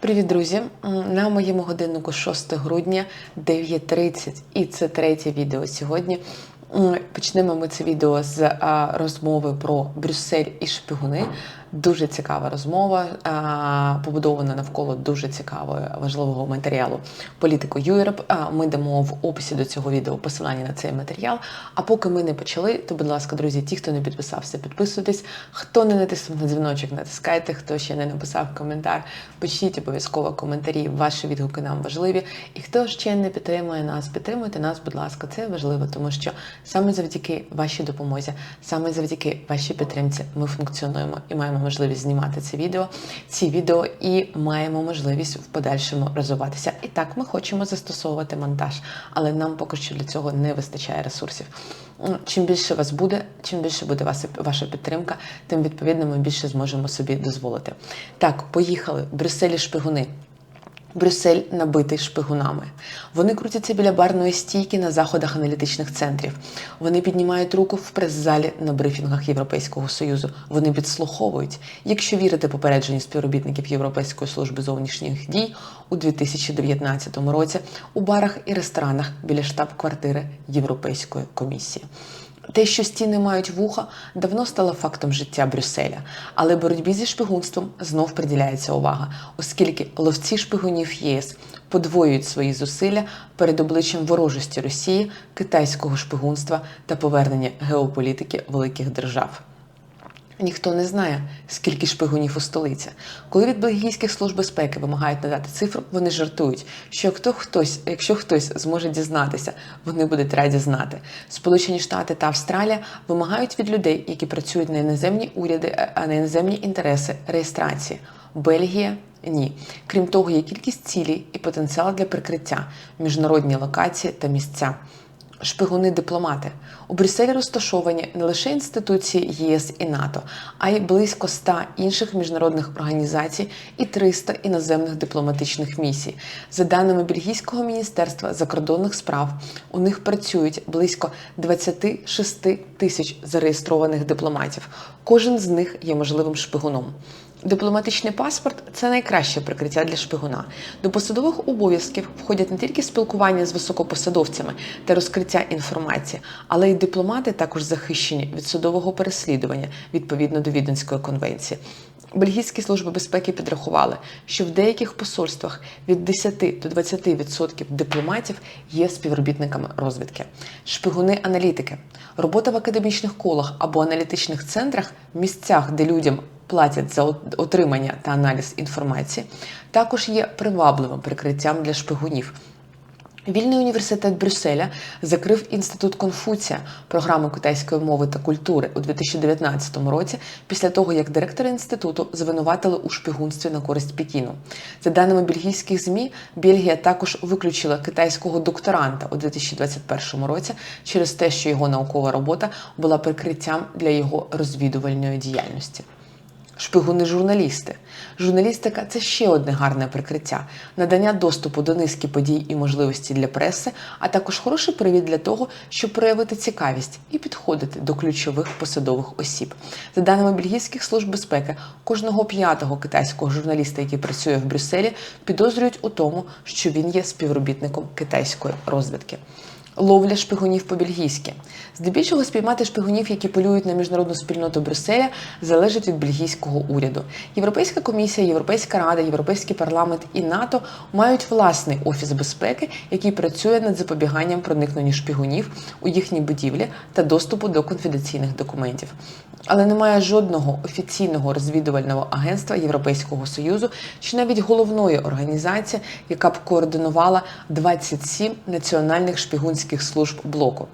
Привіт, друзі! На моєму годиннику 6 грудня 9.30 і це третє відео сьогодні. Почнемо ми це відео з розмови про Брюссель і шпигуни. Дуже цікава розмова, побудована навколо дуже цікавого важливого матеріалу політику Юреп. Ми дамо в описі до цього відео посилання на цей матеріал. А поки ми не почали, то, будь ласка, друзі, ті, хто не підписався, підписуйтесь. Хто не натиснув на дзвіночок, натискайте. Хто ще не написав коментар, пишіть обов'язково коментарі. Ваші відгуки нам важливі. І хто ще не підтримує нас, підтримуйте нас, будь ласка, це важливо, тому що саме завдяки вашій допомозі, саме завдяки вашій підтримці, ми функціонуємо і маємо можливість знімати це відео, ці відео і маємо можливість в подальшому розвиватися. І так ми хочемо застосовувати монтаж, але нам поки що для цього не вистачає ресурсів. Чим більше вас буде, чим більше буде вас, ваша підтримка, тим відповідно ми більше зможемо собі дозволити. Так, поїхали. Брюсселі шпигуни. Брюссель набитий шпигунами. Вони крутяться біля барної стійки на заходах аналітичних центрів. Вони піднімають руку в прес-залі на брифінгах Європейського союзу. Вони підслуховують. Якщо вірити попередженню співробітників Європейської служби зовнішніх дій у 2019 році у барах і ресторанах біля штаб-квартири Європейської комісії. Те, що стіни мають вуха, давно стало фактом життя Брюсселя, але боротьбі зі шпигунством знов приділяється увага, оскільки ловці шпигунів ЄС подвоюють свої зусилля перед обличчям ворожості Росії, китайського шпигунства та повернення геополітики великих держав. Ніхто не знає, скільки шпигунів у столиці. Коли від бельгійських служб безпеки вимагають надати цифру, вони жартують, що хто хтось, якщо хтось зможе дізнатися, вони будуть раді знати. Сполучені Штати та Австралія вимагають від людей, які працюють на іноземні уряди, а на іноземні інтереси реєстрації. Бельгія ні. Крім того, є кількість цілей і потенціал для прикриття, міжнародні локації та місця. Шпигуни-дипломати у Брюсселі розташовані не лише інституції ЄС і НАТО, а й близько 100 інших міжнародних організацій і 300 іноземних дипломатичних місій. За даними Бельгійського міністерства закордонних справ, у них працюють близько 26 тисяч зареєстрованих дипломатів. Кожен з них є можливим шпигуном. Дипломатичний паспорт це найкраще прикриття для шпигуна. До посадових обов'язків входять не тільки спілкування з високопосадовцями та розкриття інформації, але й дипломати також захищені від судового переслідування відповідно до Віденської конвенції. Бельгійські служби безпеки підрахували, що в деяких посольствах від 10 до 20% дипломатів є співробітниками розвідки. Шпигуни-аналітики, робота в академічних колах або аналітичних центрах, місцях, де людям платять за отримання та аналіз інформації, також є привабливим прикриттям для шпигунів. Вільний університет Брюсселя закрив інститут Конфуція програму китайської мови та культури у 2019 році після того, як директора інституту звинуватили у шпигунстві на користь Пекіну. За даними бельгійських змі, Бельгія також виключила китайського докторанта у 2021 році через те, що його наукова робота була прикриттям для його розвідувальної діяльності. Шпигуни-журналісти. Журналістика це ще одне гарне прикриття, надання доступу до низки подій і можливості для преси, а також хороший привід для того, щоб проявити цікавість і підходити до ключових посадових осіб. За даними бельгійських служб безпеки, кожного п'ятого китайського журналіста, який працює в Брюсселі, підозрюють у тому, що він є співробітником китайської розвідки. Ловля шпигунів по-бельгійськи. Здебільшого спіймати шпигунів, які полюють на міжнародну спільноту Брюсселя, залежить від бельгійського уряду. Європейська комісія, Європейська рада, Європейський парламент і НАТО мають власний офіс безпеки, який працює над запобіганням проникненню шпигунів у їхні будівлі та доступу до конфіденційних документів. Але немає жодного офіційного розвідувального агентства Європейського союзу чи навіть головної організації, яка б координувала 27 національних шпигунських служб блоку.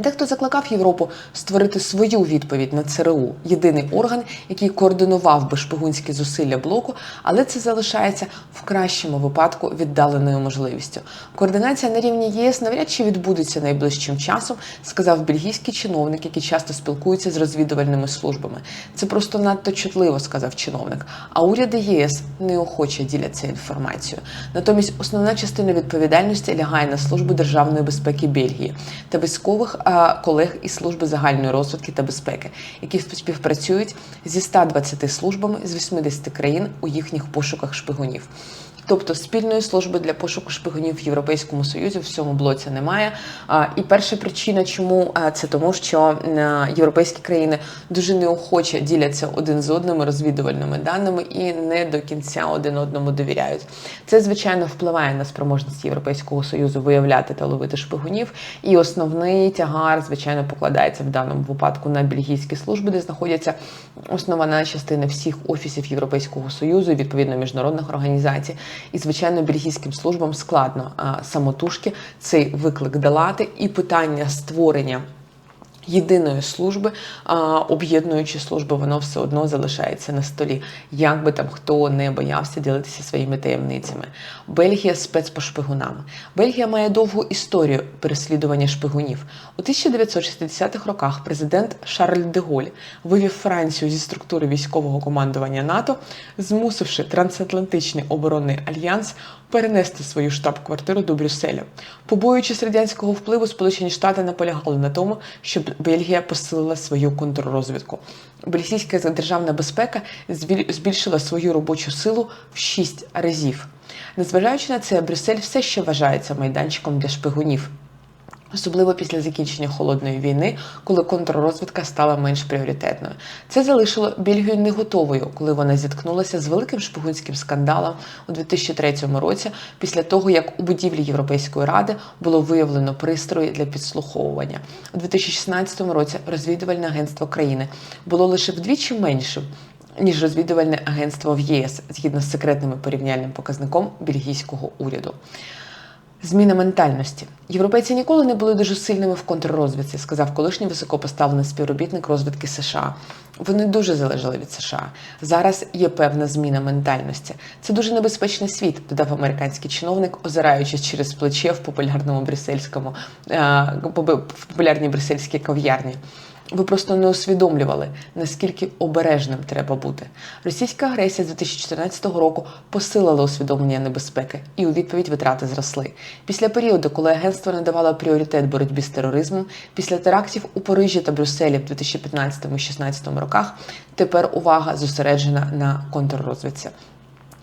Дехто закликав Європу створити свою відповідь на ЦРУ, єдиний орган, який координував би шпигунські зусилля блоку, але це залишається в кращому випадку віддаленою можливістю. Координація на рівні ЄС навряд чи відбудеться найближчим часом, сказав бельгійський чиновник, який часто спілкується з розвідувальними службами. Це просто надто чутливо, сказав чиновник. А уряди ЄС неохоче діляться інформацією. Натомість основна частина відповідальності лягає на службу державної безпеки Бельгії та військових колег із служби загальної розвідки та безпеки, які співпрацюють зі 120 службами з 80 країн у їхніх пошуках шпигунів. Тобто спільної служби для пошуку шпигунів в Європейському Союзі в цьому блоці немає. І перша причина, чому це тому, що європейські країни дуже неохоче діляться один з одним розвідувальними даними і не до кінця один одному довіряють. Це звичайно впливає на спроможність Європейського союзу виявляти та ловити шпигунів. І основний тягар, звичайно, покладається в даному випадку на бельгійські служби, де знаходяться основна частина всіх офісів Європейського союзу, і, відповідно міжнародних організацій. І, звичайно, бельгійським службам складно самотужки цей виклик долати і питання створення. Єдиної служби, а, об'єднуючи служби, воно все одно залишається на столі, як би там хто не боявся ділитися своїми таємницями. Бельгія спец по шпигунам. Бельгія має довгу історію переслідування шпигунів. У 1960-х роках президент Шарль де Голь вивів Францію зі структури військового командування НАТО, змусивши трансатлантичний оборонний альянс перенести свою штаб-квартиру до Брюсселя. Побоюючись радянського впливу, Сполучені Штати наполягали на тому, щоб Бельгія посилила свою контррозвідку. Бельгійська державна безпека збільшила свою робочу силу в 6 разів. Незважаючи на це, Брюссель все ще вважається майданчиком для шпигунів. Особливо після закінчення холодної війни, коли контррозвідка стала менш пріоритетною. Це залишило Бельгію не готовою, коли вона зіткнулася з великим шпигунським скандалом у 2003 році, після того як у будівлі Європейської ради було виявлено пристрої для підслуховування. У 2016 році розвідувальне агентство країни було лише вдвічі меншим. Ніж розвідувальне агентство в ЄС згідно з секретним порівняльним показником бельгійського уряду. Зміна ментальності. Європейці ніколи не були дуже сильними в контррозвідці, сказав колишній високопоставлений співробітник розвідки США. Вони дуже залежали від США. Зараз є певна зміна ментальності. Це дуже небезпечний світ, додав американський чиновник, озираючись через плече в популярному брюссельському в популярній брюссельській кав'ярні. Ви просто не усвідомлювали, наскільки обережним треба бути. Російська агресія з 2014 року посилила усвідомлення небезпеки, і у відповідь витрати зросли. Після періоду, коли агентство надавало пріоритет боротьбі з тероризмом, після терактів у Парижі та Брюсселі в 2015-2016 роках, тепер увага зосереджена на контррозвідці.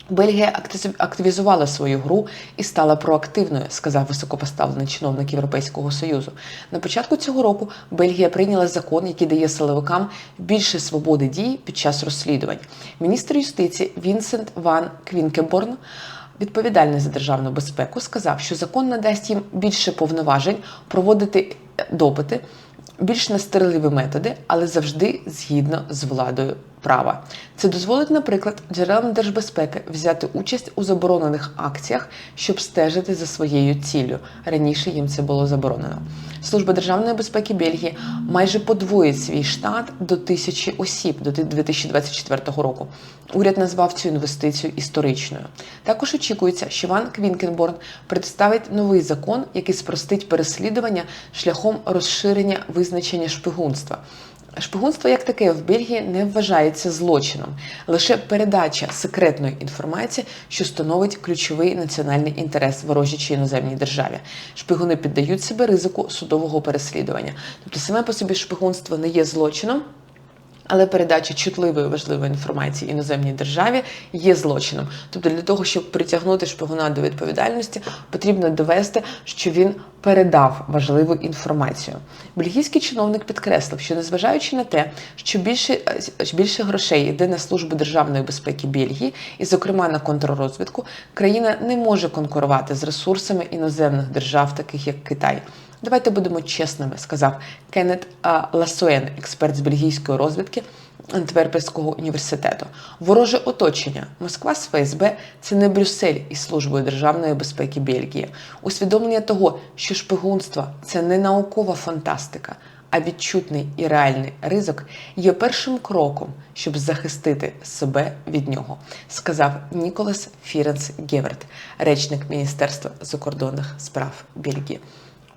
Бельгія активізувала свою гру і стала проактивною, сказав високопоставлений чиновник Європейського союзу. На початку цього року Бельгія прийняла закон, який дає силовикам більше свободи дій під час розслідувань. Міністр юстиції Вінсент Ван Квінкеборн. Відповідальний за державну безпеку сказав, що закон надасть їм більше повноважень проводити допити, більш настирливі методи, але завжди згідно з владою права. Це дозволить, наприклад, джерелам держбезпеки взяти участь у заборонених акціях, щоб стежити за своєю ціллю. Раніше їм це було заборонено. Служба державної безпеки Бельгії майже подвоїть свій штат до тисячі осіб до 2024 року. Уряд назвав цю інвестицію історичною. Також очікується, що Ван Квінкенборн представить новий закон, який спростить переслідування шляхом розширення визначення шпигунства. Шпигунство як таке в Бельгії не вважається злочином, лише передача секретної інформації, що становить ключовий національний інтерес ворожій чи іноземній державі. Шпигуни піддають себе ризику судового переслідування. Тобто, саме по собі шпигунство не є злочином. Але передача чутливої важливої інформації іноземній державі є злочином. Тобто, для того, щоб притягнути шпигуна до відповідальності, потрібно довести, що він передав важливу інформацію. Бельгійський чиновник підкреслив, що незважаючи на те, що більше більше грошей йде на службу державної безпеки Бельгії, і, зокрема, на контррозвідку, країна не може конкурувати з ресурсами іноземних держав, таких як Китай. Давайте будемо чесними, сказав Кеннет Ласуен, експерт з бельгійської розвідки Антверпенського університету. Вороже оточення Москва з ФСБ це не Брюссель із службою державної безпеки Бельгії. Усвідомлення того, що шпигунство це не наукова фантастика. А відчутний і реальний ризик є першим кроком, щоб захистити себе від нього, сказав Ніколас Фіренс Геверт, речник Міністерства закордонних справ Бельгії.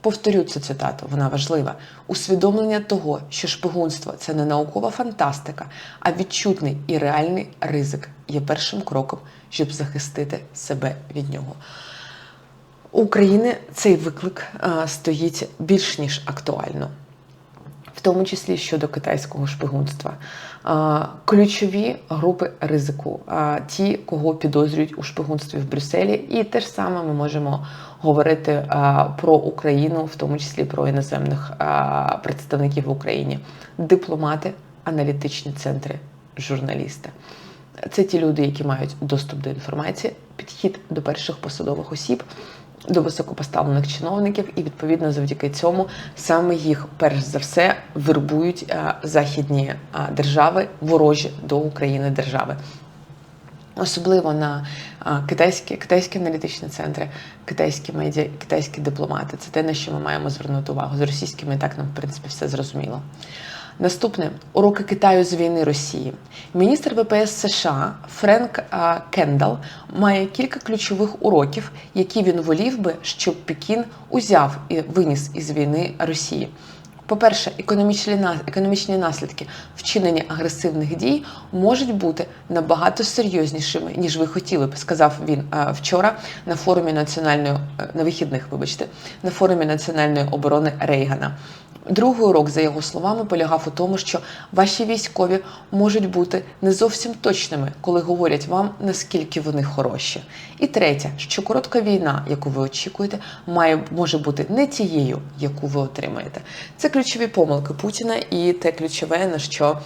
Повторю цю цитату, вона важлива. Усвідомлення того, що шпигунство це не наукова фантастика, а відчутний і реальний ризик є першим кроком, щоб захистити себе від нього. У України цей виклик а, стоїть більш ніж актуально, в тому числі щодо китайського шпигунства. Ключові групи ризику, ті, кого підозрюють у шпигунстві в Брюсселі, і те ж саме ми можемо говорити про Україну, в тому числі про іноземних представників в Україні, дипломати, аналітичні центри, журналісти. Це ті люди, які мають доступ до інформації, підхід до перших посадових осіб, до високопоставлених чиновників, і відповідно завдяки цьому саме їх перш за все вербують а, західні а, держави, ворожі до України держави. Особливо на а, китайські, китайські аналітичні центри, китайські медіа, китайські дипломати. Це те, на що ми маємо звернути увагу. З російськими так нам, в принципі, все зрозуміло. Наступне уроки Китаю з війни Росії. Міністр ВПС США Френк Кендал має кілька ключових уроків, які він волів би, щоб Пекін узяв і виніс із війни Росії. По-перше, економічні на- економічні наслідки вчинення агресивних дій можуть бути набагато серйознішими, ніж ви хотіли б, сказав він вчора на форумі національної е, на вихідних, вибачте, на форумі національної оборони Рейгана. Другий урок, за його словами, полягав у тому, що ваші військові можуть бути не зовсім точними, коли говорять вам, наскільки вони хороші. І третє, що коротка війна, яку ви очікуєте, має може бути не тією, яку ви отримаєте. Це ключові помилки Путіна, і те ключове, на що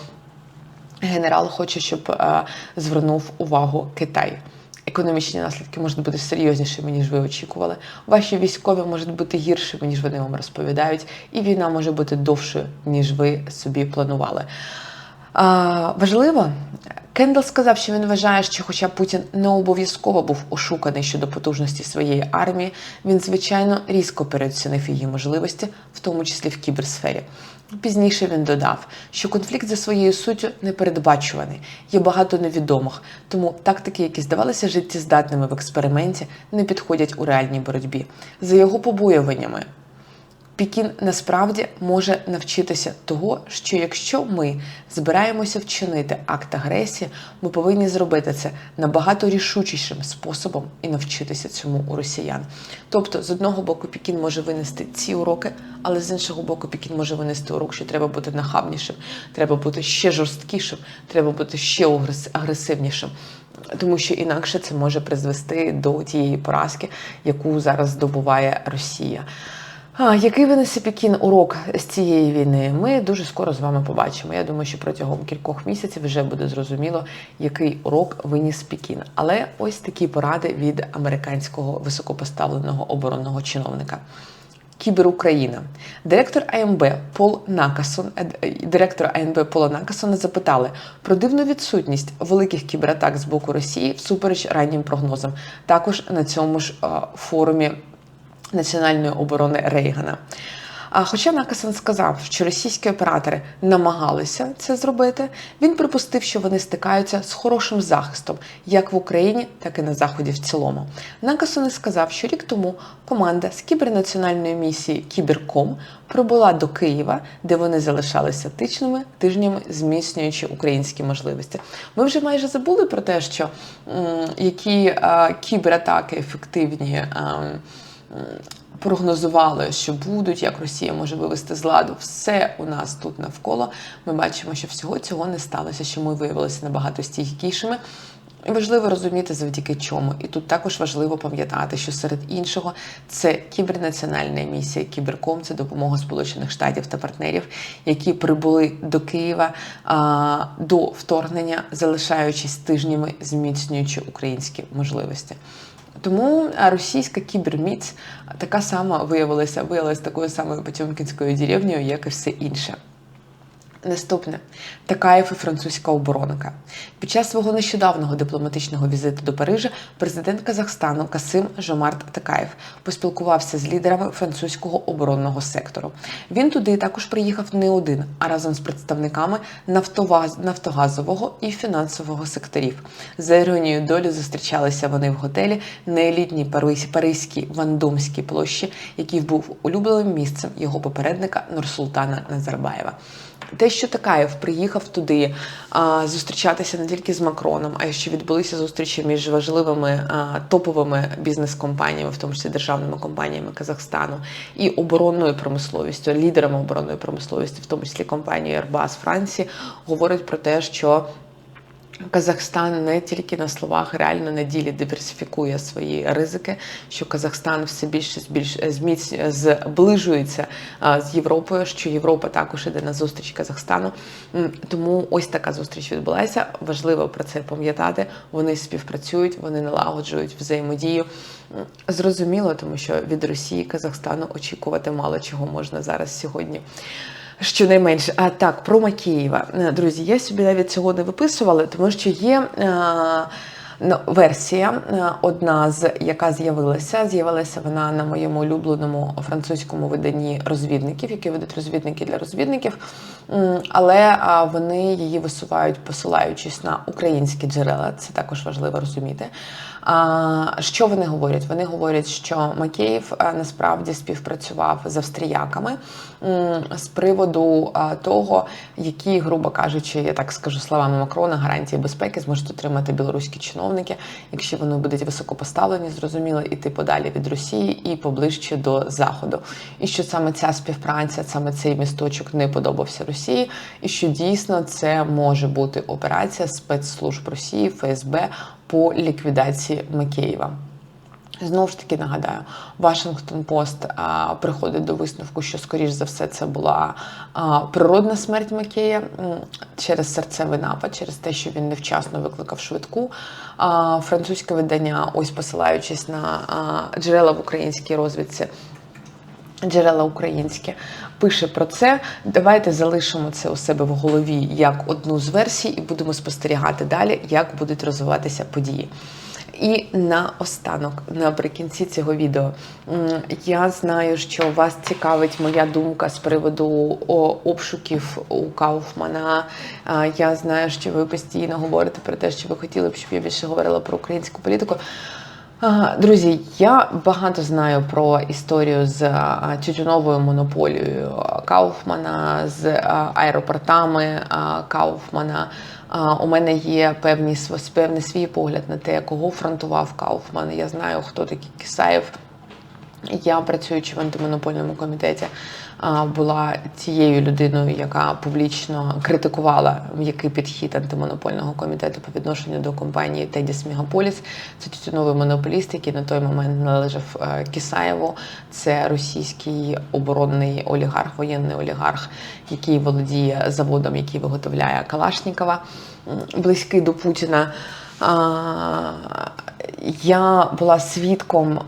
генерал хоче, щоб е, звернув увагу Китай. Економічні наслідки можуть бути серйознішими, ніж ви очікували. Ваші військові можуть бути гіршими, ніж вони вам розповідають, і війна може бути довшою, ніж ви собі планували. А, важливо, Кендал сказав, що він вважає, що, хоча Путін не обов'язково був ошуканий щодо потужності своєї армії, він звичайно різко переоцінив її можливості, в тому числі в кіберсфері. Пізніше він додав, що конфлікт за своєю суттю непередбачуваний, є багато невідомих, тому тактики, які здавалися життєздатними в експерименті, не підходять у реальній боротьбі. За його побоюваннями, Пекін насправді може навчитися того, що якщо ми збираємося вчинити акт агресії, ми повинні зробити це набагато рішучішим способом і навчитися цьому у росіян. Тобто, з одного боку, Пекін може винести ці уроки, але з іншого боку, Пекін може винести урок, що треба бути нахабнішим, треба бути ще жорсткішим, треба бути ще агресивнішим. Тому що інакше це може призвести до тієї поразки, яку зараз здобуває Росія. А, який винесе Пекін урок з цієї війни? Ми дуже скоро з вами побачимо. Я думаю, що протягом кількох місяців вже буде зрозуміло, який урок виніс Пекін. Але ось такі поради від американського високопоставленого оборонного чиновника. Кіберукраїна. Директор АМБ Пол Накасон, е, директора АНБ Пола Накасона запитали про дивну відсутність великих кібератак з боку Росії всупереч раннім прогнозам. Також на цьому ж е, форумі національної оборони Рейгана. А хоча Накасан сказав, що російські оператори намагалися це зробити, він припустив, що вони стикаються з хорошим захистом як в Україні, так і на Заході в цілому. Накасон сказав, що рік тому команда з кібернаціональної місії Кіберком прибула до Києва, де вони залишалися тижнями, тижнями, зміцнюючи українські можливості. Ми вже майже забули про те, що м, які а, кібератаки ефективні. А, прогнозували, що будуть, як Росія може вивести з ладу все у нас тут навколо. Ми бачимо, що всього цього не сталося, що ми виявилися набагато стійкішими. І важливо розуміти завдяки чому. І тут також важливо пам'ятати, що серед іншого це кібернаціональна місія Кіберком, це допомога Сполучених Штатів та партнерів, які прибули до Києва а, до вторгнення, залишаючись тижнями, зміцнюючи українські можливості. Тому російська кіберміць така сама виявилася, виявилася такою самою Потьомкінською деревнею, як і все інше. Наступне Такаєв і французька оборонка. Під час свого нещодавнього дипломатичного візиту до Парижа президент Казахстану Касим Жомарт Такаєв поспілкувався з лідерами французького оборонного сектору. Він туди також приїхав не один, а разом з представниками нафтогазового і фінансового секторів. За іронією долі зустрічалися вони в готелі на елітній Паризь- Паризькій Вандомській площі, який був улюбленим місцем його попередника Нурсултана Назарбаєва. Те, що Такаєв приїхав туди а, зустрічатися не тільки з Макроном, а й що відбулися зустрічі між важливими а, топовими бізнес-компаніями, в тому числі державними компаніями Казахстану, і оборонною промисловістю, лідерами оборонної промисловості, в тому числі компанією Airbus Франції, говорить про те, що Казахстан не тільки на словах, реально на ділі диверсифікує свої ризики, що Казахстан все більше збільш зміць зближується з Європою, що Європа також іде на зустріч Казахстану. Тому ось така зустріч відбулася. Важливо про це пам'ятати. Вони співпрацюють, вони налагоджують взаємодію. Зрозуміло, тому що від Росії Казахстану очікувати мало чого можна зараз сьогодні. Щонайменше, а так, про Макеєва. Е, Друзі, я собі навіть цього не виписувала, тому що є е, ну, версія, е, одна з яка з'явилася. З'явилася вона на моєму улюбленому французькому виданні розвідників, які ведуть розвідники для розвідників. Але вони її висувають, посилаючись на українські джерела. Це також важливо розуміти. Що вони говорять? Вони говорять, що Макеїв насправді співпрацював з австріяками з приводу того, які, грубо кажучи, я так скажу словами Макрона, гарантії безпеки зможуть отримати білоруські чиновники, якщо вони будуть високопоставлені, зрозуміло, іти подалі від Росії і поближче до Заходу. І що саме ця співпраця, саме цей місточок не подобався Росії, і що дійсно це може бути операція спецслужб Росії, ФСБ по ліквідації Макеєва. Знову ж таки нагадаю, Вашингтон Пост приходить до висновку, що скоріш за все це була а, природна смерть Макея через серцевий напад, через те, що він невчасно викликав швидку. А, французьке видання, ось посилаючись на а, джерела в українській розвідці. Джерела українські пише про це. Давайте залишимо це у себе в голові як одну з версій, і будемо спостерігати далі, як будуть розвиватися події. І наостанок, наприкінці цього відео, я знаю, що вас цікавить моя думка з приводу обшуків у Кауфмана. Я знаю, що ви постійно говорите про те, що ви хотіли б, щоб я більше говорила про українську політику. Друзі, я багато знаю про історію з тютюновою монополією Кауфмана, з аеропортами Кауфмана. У мене є певні певний свій погляд на те, кого фронтував Кауфман. Я знаю, хто такий Кисаєв. Я, працюючи в антимонопольному комітеті, була тією людиною, яка публічно критикувала м'який підхід антимонопольного комітету по відношенню до компанії Тедіс Мегаполіс. Це тютюновий монополіст, який на той момент належав е, Кісаєву. Це російський оборонний олігарх, воєнний олігарх, який володіє заводом, який виготовляє Калашнікова, близький до Путіна. Я була свідком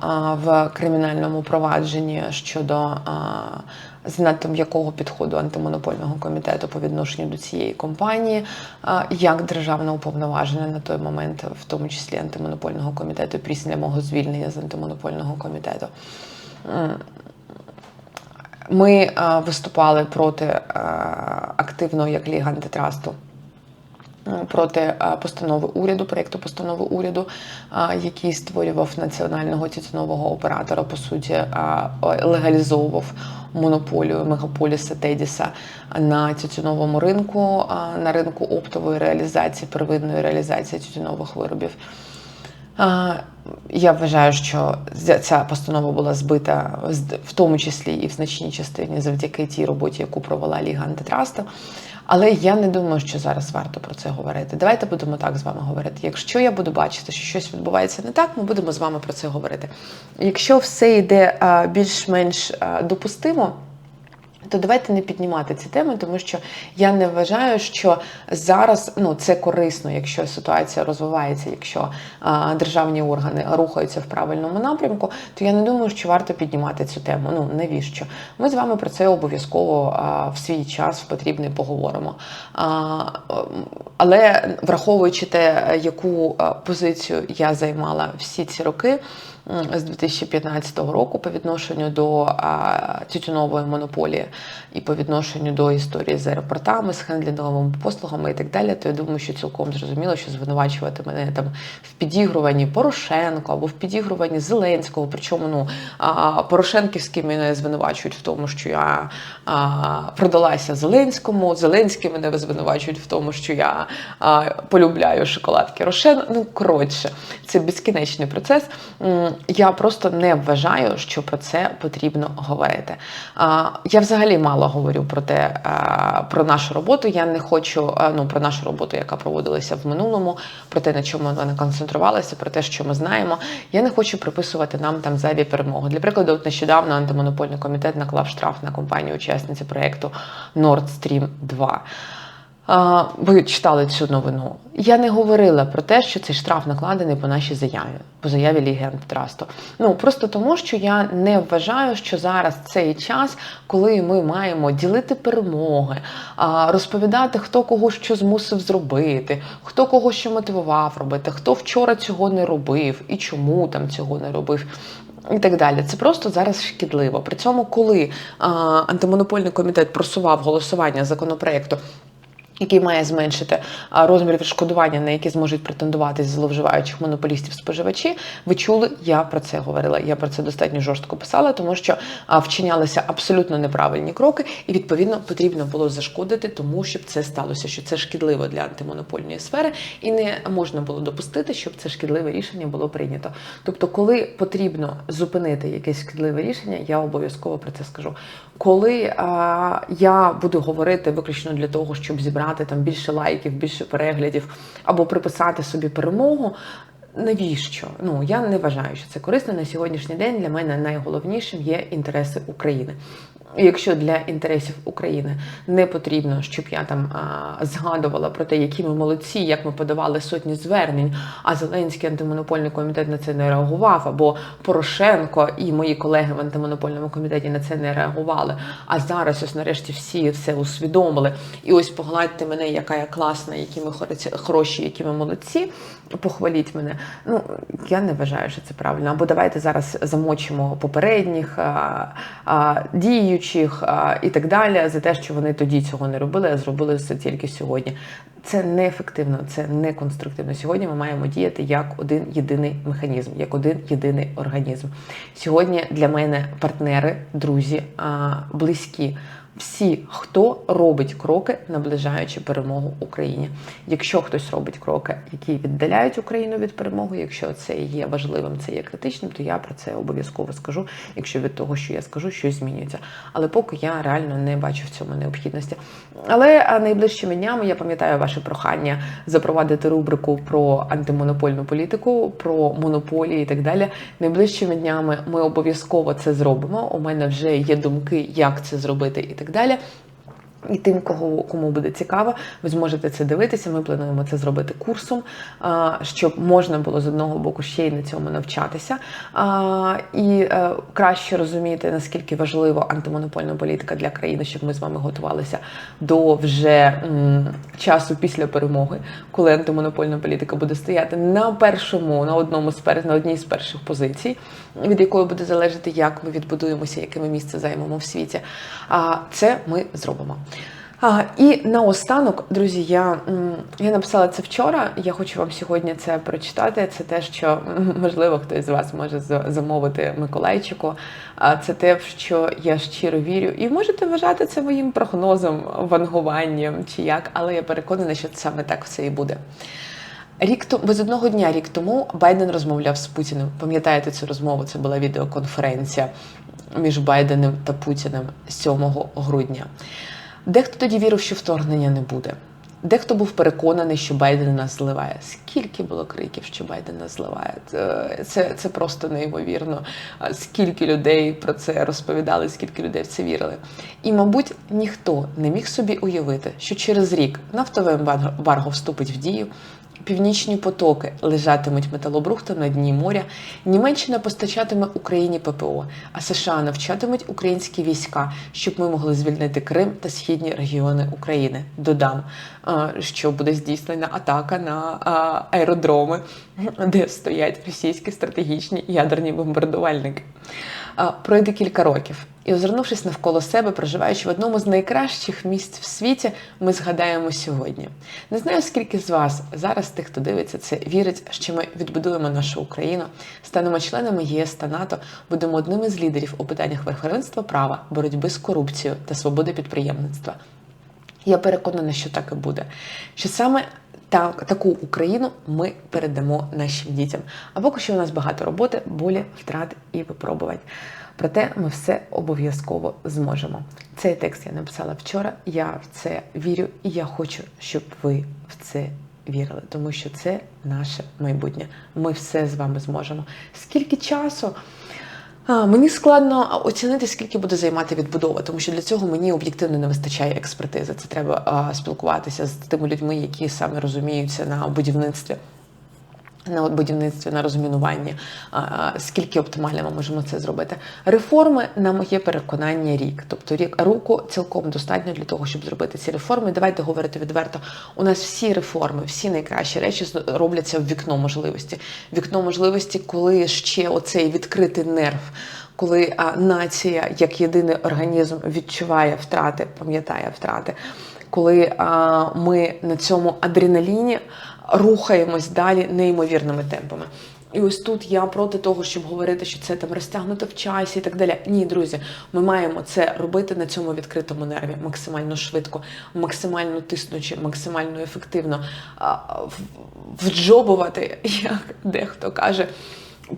в кримінальному провадженні щодо а, занадто м'якого підходу антимонопольного комітету по відношенню до цієї компанії, як державна уповноважена на той момент, в тому числі антимонопольного комітету, після мого звільнення з антимонопольного комітету. Ми виступали проти активно як Ліга антитрасту проти е, постанови уряду, проєкту постанови уряду, е, який створював національного тютюнового оператора, по суті, е, легалізовував монополію мегаполіса Тедіса на тютюновому ринку, е, на ринку оптової реалізації, первинної реалізації тютюнових виробів. Я вважаю, що ця постанова була збита в тому числі і в значній частині завдяки тій роботі, яку провела Ліга антитрасту. Але я не думаю, що зараз варто про це говорити. Давайте будемо так з вами говорити. Якщо я буду бачити, що щось відбувається не так, ми будемо з вами про це говорити. Якщо все йде більш-менш допустимо. То давайте не піднімати ці теми, тому що я не вважаю, що зараз ну це корисно, якщо ситуація розвивається, якщо а, державні органи рухаються в правильному напрямку, то я не думаю, що варто піднімати цю тему. Ну навіщо? Ми з вами про це обов'язково в свій час потрібний поговоримо. А, але враховуючи те, яку позицію я займала всі ці роки. З 2015 року по відношенню до тютюнової монополії і по відношенню до історії з аеропортами, з хендлінговими послугами і так далі, то я думаю, що цілком зрозуміло, що звинувачувати мене там в підігруванні Порошенко або в підігруванні Зеленського. Причому ну Порошенківські мене звинувачують в тому, що я продалася Зеленському. Зеленський мене звинувачують в тому, що я полюбляю шоколадки Рошен. Ну коротше, це безкінечний процес. Я просто не вважаю, що про це потрібно говорити. Я взагалі мало говорю про те, про нашу роботу. Я не хочу ну про нашу роботу, яка проводилася в минулому, про те, на чому вона концентрувалася, про те, що ми знаємо. Я не хочу приписувати нам там зайві перемоги. Для прикладу, от нещодавно антимонопольний комітет наклав штраф на компанію учасниці проєкту Nord Stream 2. Ви читали цю новину. Я не говорила про те, що цей штраф накладений по нашій заяві, по заяві Ліги антитрасту. Ну просто тому, що я не вважаю, що зараз цей час, коли ми маємо ділити перемоги, розповідати, хто кого що змусив зробити, хто кого що мотивував робити, хто вчора цього не робив і чому там цього не робив. І так далі, це просто зараз шкідливо. При цьому, коли а, антимонопольний комітет просував голосування законопроекту який має зменшити розмір відшкодування, на які зможуть претендувати зловживаючих монополістів споживачі. Ви чули, я про це говорила. Я про це достатньо жорстко писала, тому що вчинялися абсолютно неправильні кроки, і відповідно потрібно було зашкодити, тому щоб це сталося, що це шкідливо для антимонопольної сфери, і не можна було допустити, щоб це шкідливе рішення було прийнято. Тобто, коли потрібно зупинити якесь шкідливе рішення, я обов'язково про це скажу. Коли а, я буду говорити виключно для того, щоб зібрати там більше лайків, більше переглядів або приписати собі перемогу. Навіщо? Ну я не вважаю, що це корисно на сьогоднішній день. Для мене найголовнішим є інтереси України. Якщо для інтересів України не потрібно, щоб я там а, згадувала про те, які ми молодці, як ми подавали сотні звернень, а Зеленський антимонопольний комітет на це не реагував, або Порошенко і мої колеги в антимонопольному комітеті на це не реагували. А зараз ось нарешті всі все усвідомили. І ось погладьте мене, яка я класна, які ми хороші, які ми молодці. Похваліть мене. Ну я не вважаю, що це правильно. Або давайте зараз замочимо попередніх а, а, діючих а, і так далі за те, що вони тоді цього не робили, а зробили це тільки сьогодні. Це неефективно, це не конструктивно. Сьогодні ми маємо діяти як один єдиний механізм, як один єдиний організм. Сьогодні для мене партнери, друзі, близькі всі, хто робить кроки, наближаючи перемогу Україні. Якщо хтось робить кроки, які віддаляють Україну від перемоги, якщо це є важливим, це є критичним, то я про це обов'язково скажу, якщо від того, що я скажу, щось змінюється. Але поки я реально не бачу в цьому необхідності. Але найближчими днями я пам'ятаю ваше прохання запровадити рубрику про антимонопольну політику, про монополії і так далі. Найближчими днями ми обов'язково це зробимо. У мене вже є думки, як це зробити і так далі. І тим, кого кому буде цікаво, ви зможете це дивитися. Ми плануємо це зробити курсом, щоб можна було з одного боку ще й на цьому навчатися і е, краще розуміти, наскільки важлива антимонопольна політика для країни, щоб ми з вами готувалися до вже часу після перемоги, коли антимонопольна політика буде стояти на першому, на одному з на одній з перших позицій, від якої буде залежати, як ми відбудуємося, яке ми місце займемо в світі. А це ми зробимо. А, І наостанок, друзі, я я написала це вчора. Я хочу вам сьогодні це прочитати. Це те, що можливо хтось з вас може замовити Миколайчику. А це те, в що я щиро вірю, і можете вважати це моїм прогнозом, вангуванням чи як, але я переконана, що саме так все і буде. Рік тому без одного дня, рік тому Байден розмовляв з Путіним. Пам'ятаєте цю розмову? Це була відеоконференція між Байденом та Путіним 7 грудня. Дехто тоді вірив, що вторгнення не буде. Дехто був переконаний, що Байден нас зливає. Скільки було криків, що Байден нас зливає? Це це просто неймовірно. Скільки людей про це розповідали, скільки людей в це вірили. І, мабуть, ніхто не міг собі уявити, що через рік нафтове ембарго вступить в дію, Північні потоки лежатимуть металобрухтом на дні моря. Німеччина постачатиме Україні ППО, а США навчатимуть українські війська, щоб ми могли звільнити Крим та східні регіони України. Додам, що буде здійснена атака на аеродроми, де стоять російські стратегічні ядерні бомбардувальники. Пройде кілька років. І озирнувшись навколо себе, проживаючи в одному з найкращих місць в світі, ми згадаємо сьогодні. Не знаю, скільки з вас зараз, тих, хто дивиться це, вірить, що ми відбудуємо нашу Україну, станемо членами ЄС та НАТО, будемо одним із лідерів у питаннях верховенства права, боротьби з корупцією та свободи підприємництва. Я переконана, що так і буде. Що саме так, таку Україну ми передамо нашим дітям. А поки що у нас багато роботи, болі, втрат і випробувань. Проте ми все обов'язково зможемо. Цей текст я написала вчора. Я в це вірю, і я хочу, щоб ви в це вірили, тому що це наше майбутнє. Ми все з вами зможемо. Скільки часу? Мені складно оцінити, скільки буде займати відбудова, тому що для цього мені об'єктивно не вистачає експертизи. Це треба а, спілкуватися з тими людьми, які саме розуміються на будівництві. На будівництві, на розмінуванні, скільки оптимально ми можемо це зробити. Реформи, на моє переконання, рік. Тобто рік року цілком достатньо для того, щоб зробити ці реформи. Давайте говорити відверто. У нас всі реформи, всі найкращі речі робляться в вікно можливості. Вікно можливості, коли ще оцей відкритий нерв. Коли а, нація як єдиний організм відчуває втрати, пам'ятає втрати, коли а, ми на цьому адреналіні рухаємось далі неймовірними темпами. І ось тут я проти того, щоб говорити, що це там розтягнуто в часі і так далі. Ні, друзі, ми маємо це робити на цьому відкритому нерві максимально швидко, максимально тиснучи, максимально ефективно вджобувати, як дехто каже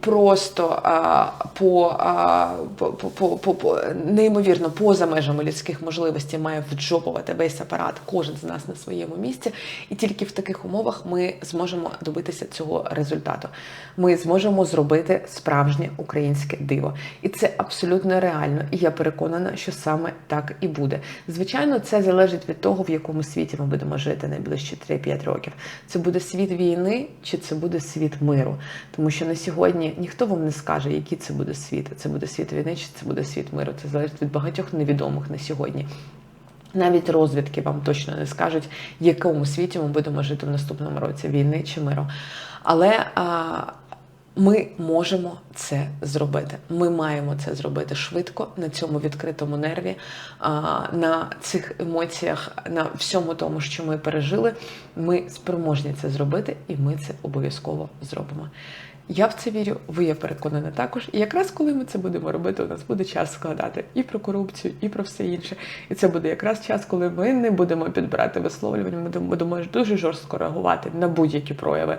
просто а, по, а, по, по, по, по неймовірно поза межами людських можливостей має вджопувати весь апарат, кожен з нас на своєму місці, і тільки в таких умовах ми зможемо добитися цього результату. Ми зможемо зробити справжнє українське диво, і це абсолютно реально. І я переконана, що саме так і буде. Звичайно, це залежить від того, в якому світі ми будемо жити найближчі 3-5 років. Це буде світ війни, чи це буде світ миру, тому що на сьогодні сьогодні ніхто вам не скаже, який це буде світ. Це буде світ війни, чи це буде світ миру. Це залежить від багатьох невідомих на сьогодні. Навіть розвідки вам точно не скажуть, в якому світі ми будемо жити в наступному році війни чи миру. Але а, ми можемо це зробити. Ми маємо це зробити швидко на цьому відкритому нерві, на цих емоціях, на всьому тому, що ми пережили. Ми спроможні це зробити, і ми це обов'язково зробимо. Я в це вірю, ви я переконана також. І якраз коли ми це будемо робити, у нас буде час складати і про корупцію, і про все інше. І це буде якраз час, коли ми не будемо підбирати висловлювання, ми будемо дуже жорстко реагувати на будь-які прояви.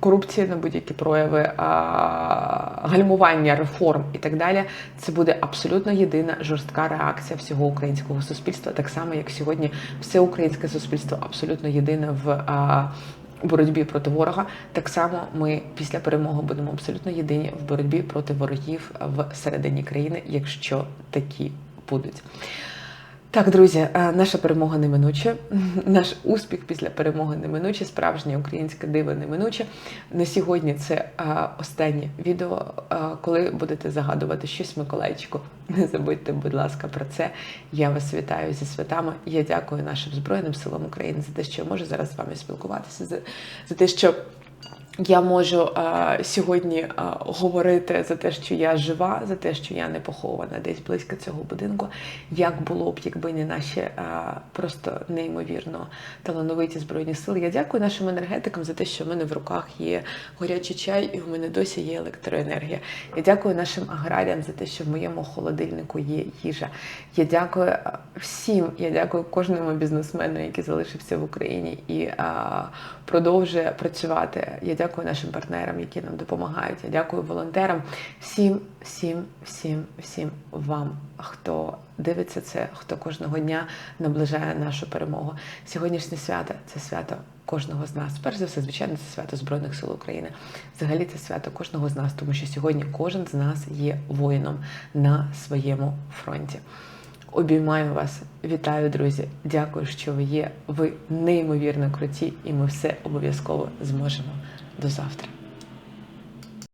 Корупції на будь-які прояви, гальмування реформ і так далі, це буде абсолютно єдина жорстка реакція всього українського суспільства, так само як сьогодні все українське суспільство абсолютно єдине в боротьбі проти ворога. Так само ми після перемоги будемо абсолютно єдині в боротьбі проти ворогів в середині країни, якщо такі будуть. Так, друзі, е, наша перемога неминуча, наш успіх після перемоги неминуче, справжнє українське диво неминуче. На сьогодні це е, останнє відео. Е, коли будете загадувати щось Миколайчику, не забудьте, будь ласка, про це. Я вас вітаю зі святами. Я дякую нашим Збройним силам України за те, що можу зараз з вами спілкуватися, за, за те, що. Я можу а, сьогодні а, говорити за те, що я жива, за те, що я не похована десь близько цього будинку. Як було б, якби не наші а, просто неймовірно талановиті збройні сили. Я дякую нашим енергетикам за те, що в мене в руках є горячий чай, і в мене досі є електроенергія. Я дякую нашим аграріям за те, що в моєму холодильнику є їжа. Я дякую всім. Я дякую кожному бізнесмену, який залишився в Україні і а, продовжує працювати. Я дякую дякую нашим партнерам, які нам допомагають. Я дякую волонтерам, всім, всім, всім, всім вам, хто дивиться це, хто кожного дня наближає нашу перемогу. Сьогоднішнє свято це свято кожного з нас. Перш за все, звичайно, це свято Збройних сил України. Взагалі це свято кожного з нас, тому що сьогодні кожен з нас є воїном на своєму фронті. Обіймаю вас, вітаю, друзі! Дякую, що ви є. Ви неймовірно круті, і ми все обов'язково зможемо. До завтра.